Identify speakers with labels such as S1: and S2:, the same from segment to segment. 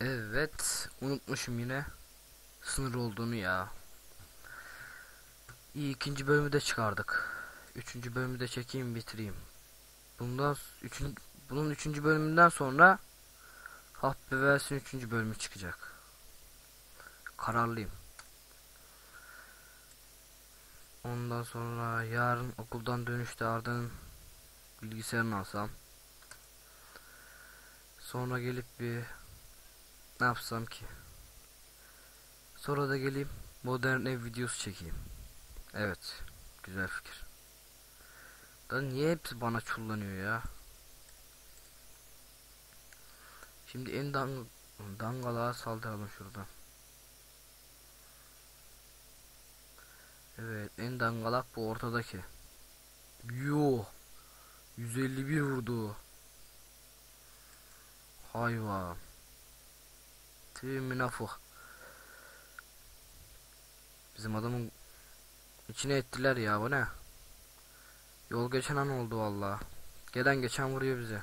S1: Evet, unutmuşum yine sınır olduğunu ya. İyi ikinci bölümü de çıkardık. Üçüncü bölümü de çekeyim bitireyim. Bundan üçün, bunun üçüncü bölümünden sonra Half Bevers'in üçüncü bölümü çıkacak. Kararlıyım. Ondan sonra yarın okuldan dönüşte Arda'nın bilgisayarını alsam. Sonra gelip bir ne yapsam ki? Sonra da geleyim modern ev videosu çekeyim. Evet. Güzel fikir. Da niye hepsi bana çullanıyor ya? Şimdi en dang dangalığa saldıralım şuradan. Evet en dangalak bu ortadaki. Yo. 151 vurdu. Hayvan. Tüy afuk. Bizim adamın içine ettiler ya bu ne? Yol geçen an oldu valla. Gelen geçen vuruyor bize.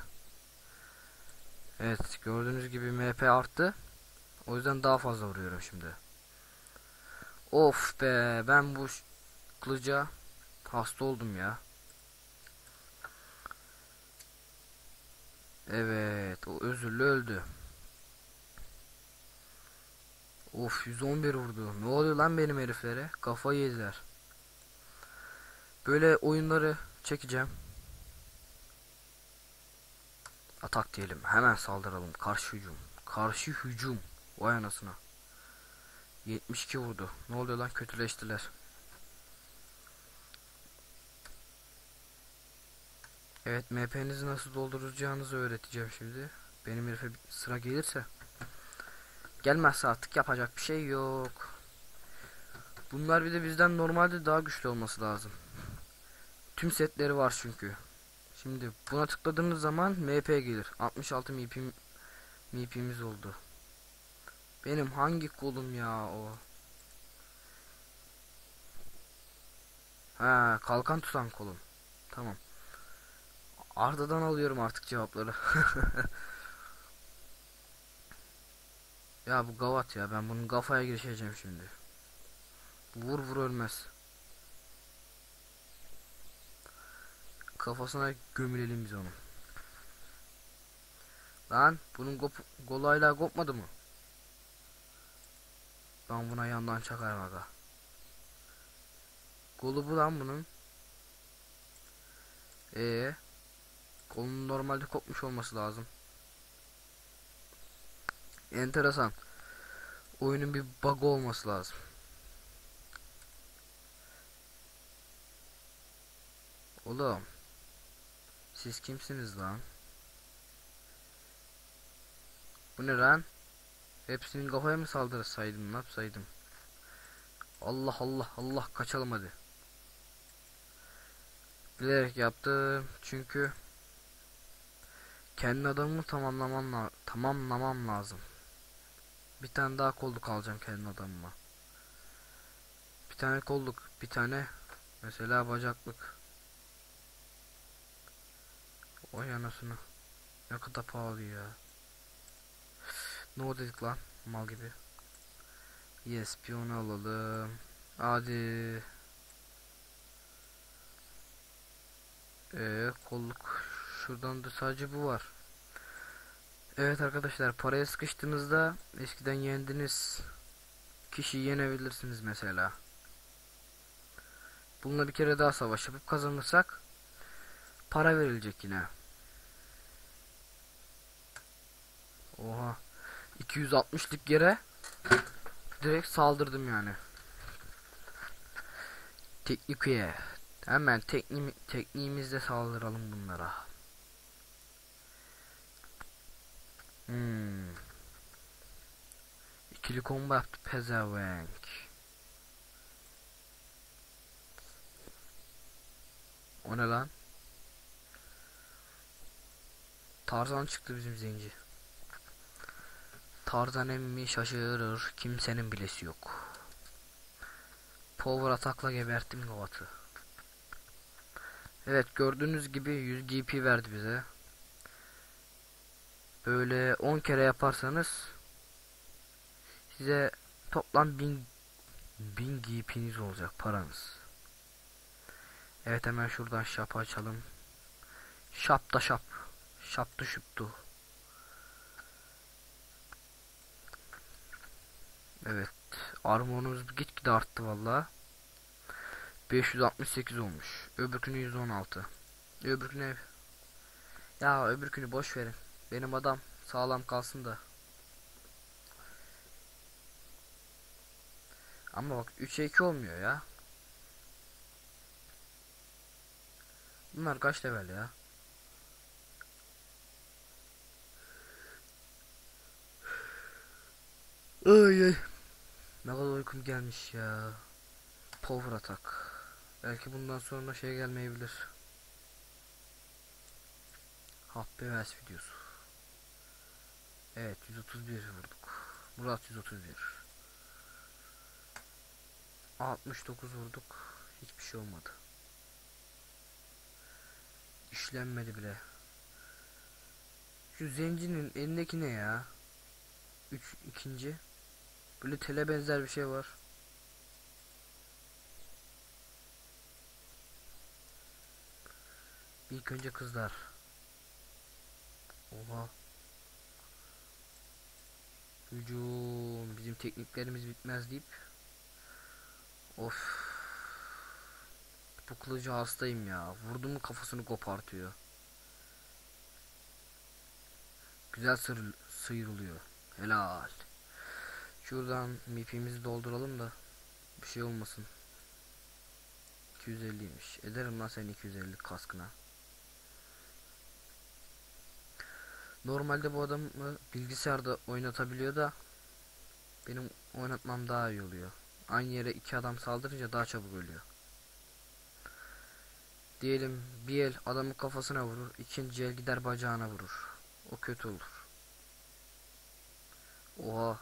S1: Evet gördüğünüz gibi MP arttı. O yüzden daha fazla vuruyorum şimdi. Of be ben bu kılıca hasta oldum ya. Evet o özürlü öldü. Of 111 vurdu. Ne oluyor lan benim heriflere? Kafayı yediler. Böyle oyunları çekeceğim. Atak diyelim. Hemen saldıralım. Karşı hücum. Karşı hücum. Vay anasına. 72 vurdu. Ne oluyor lan? Kötüleştiler. Evet MP'nizi nasıl dolduracağınızı öğreteceğim şimdi. Benim herife sıra gelirse. Gelmezse artık yapacak bir şey yok. Bunlar bir de bizden normalde daha güçlü olması lazım. Tüm setleri var çünkü. Şimdi buna tıkladığınız zaman MP gelir. 66 MP MP'miz oldu. Benim hangi kolum ya o? Ha, kalkan tutan kolum. Tamam. Arda'dan alıyorum artık cevapları. ya bu gavat ya ben bunun kafaya girişeceğim şimdi. Vur vur ölmez. Kafasına gömülelim biz onu. Lan bunun hala kopmadı mı? Ben buna yandan çakarım aga. Golu bu lan bunun. Ee, kolunun normalde kopmuş olması lazım. Enteresan. Oyunun bir bug olması lazım. Oğlum. Siz kimsiniz lan? Bu ne lan? Hepsinin kafaya mı saldırsaydım ne yapsaydım? Allah Allah Allah kaçalım hadi. Bilerek yaptım çünkü kendi adamımı tamamlamam la tamamlamam lazım. Bir tane daha kolluk alacağım kendi adamıma. Bir tane kolluk, bir tane mesela bacaklık. Oy anasını. Ne kadar pahalı ya. Ne o dedik lan? Mal gibi. Yes piyonu alalım. Hadi. Ee, kolluk. Şuradan da sadece bu var. Evet arkadaşlar paraya sıkıştığınızda eskiden yendiğiniz kişiyi yenebilirsiniz mesela. Bununla bir kere daha savaş yapıp kazanırsak para verilecek yine. Oha. 260'lık yere direkt saldırdım yani. Teknikeye. Hemen tekni tekniğimizle saldıralım bunlara. Hmm. İkili combo yaptı pezevenk. O ne lan? Tarzan çıktı bizim zenci. Tarzan emmi şaşırır. Kimsenin bilesi yok. Power atakla geberttim Gavat'ı. Evet gördüğünüz gibi 100 GP verdi bize. Böyle 10 kere yaparsanız Size toplam 1000 1000 GP'niz olacak paranız. Evet hemen şuradan shop açalım. Shop da shop. Shop da şuptu. Evet. Armorumuz gitgide arttı valla. 568 olmuş. Öbürkünü 116. Öbürkünü. Ya öbürkünü boş verin. Benim adam sağlam kalsın da. Ama bak 3'e 2 olmuyor ya. Bunlar kaç level ya? Ay ay. Ne kadar uykum gelmiş ya. Power atak. Belki bundan sonra şey gelmeyebilir. Happy West videosu. Evet 131 vurduk. Murat 131. 69 vurduk. Hiçbir şey olmadı. İşlenmedi bile. Şu zencinin elindeki ne ya? Üç, ikinci. Böyle tele benzer bir şey var. İlk önce kızlar. Oha. Hücum. Bizim tekniklerimiz bitmez deyip. Of. Bu kılıcı hastayım ya. Vurdum kafasını kopartıyor. Güzel sır sıyrılıyor. Helal. Şuradan mipimizi dolduralım da bir şey olmasın. 250'ymiş. Ederim lan sen 250 kaskına. Normalde bu adamı bilgisayarda oynatabiliyor da benim oynatmam daha iyi oluyor. Aynı yere iki adam saldırınca daha çabuk ölüyor. Diyelim bir el adamın kafasına vurur, ikinci el gider bacağına vurur. O kötü olur. Oha.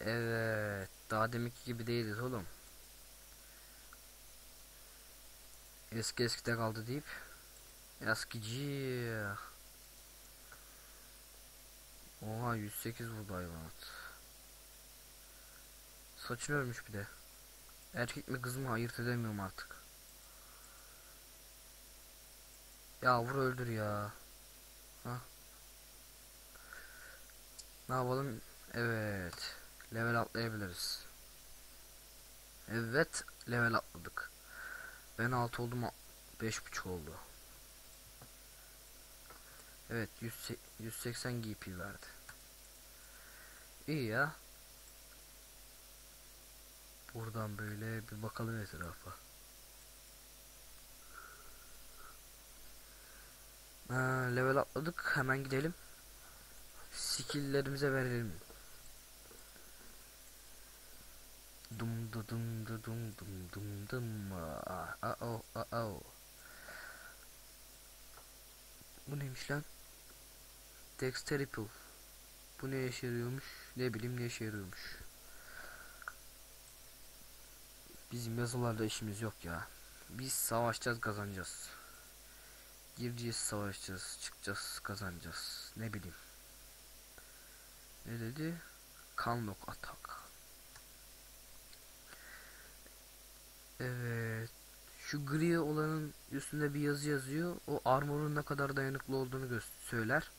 S1: Evet, daha deminki gibi değiliz oğlum. Eski eskide kaldı deyip eskici. Oha 108 vurdu hayvanat. Saçını örmüş bir de. Erkek mi kız mı ayırt edemiyorum artık. Ya vur öldür ya. Ha. Ne yapalım? Evet. Level atlayabiliriz. Evet, level atladık. Ben 6 oldum, 5.5 oldu. Evet, 100, 180 GP verdi. İyi ya. Buradan böyle bir bakalım etrafa. Ha, level atladık. Hemen gidelim. Skill'lerimize verelim. Dum du dum du dum dum dum dum. Ah, ah, oh, ah, oh. Bu neymiş lan? Dexterity. Bu ne işe? Ne bileyim ne işe yarıyormuş. Bizim yazılarla işimiz yok ya. Biz savaşacağız kazanacağız. Gireceğiz savaşacağız. Çıkacağız kazanacağız. Ne bileyim. Ne dedi? Kanlok atak. Evet. Şu gri olanın üstünde bir yazı yazıyor. O armorun ne kadar dayanıklı olduğunu söyler.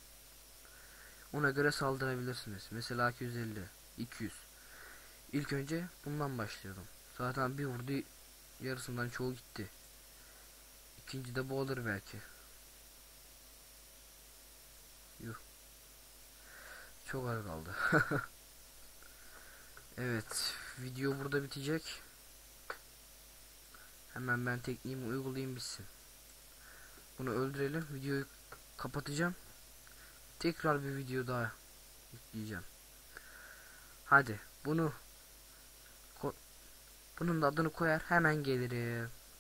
S1: Ona göre saldırabilirsiniz. Mesela 250, 200. İlk önce bundan başlayalım. Zaten bir vurdu yarısından çoğu gitti. İkinci de bu olur belki. Yuh. Çok az kaldı. evet, video burada bitecek. Hemen ben tekniğimi uygulayayım bitsin. Bunu öldürelim. Videoyu kapatacağım. Tekrar bir video daha yükleyeceğim. Hadi bunu bunun da adını koyar hemen gelirim.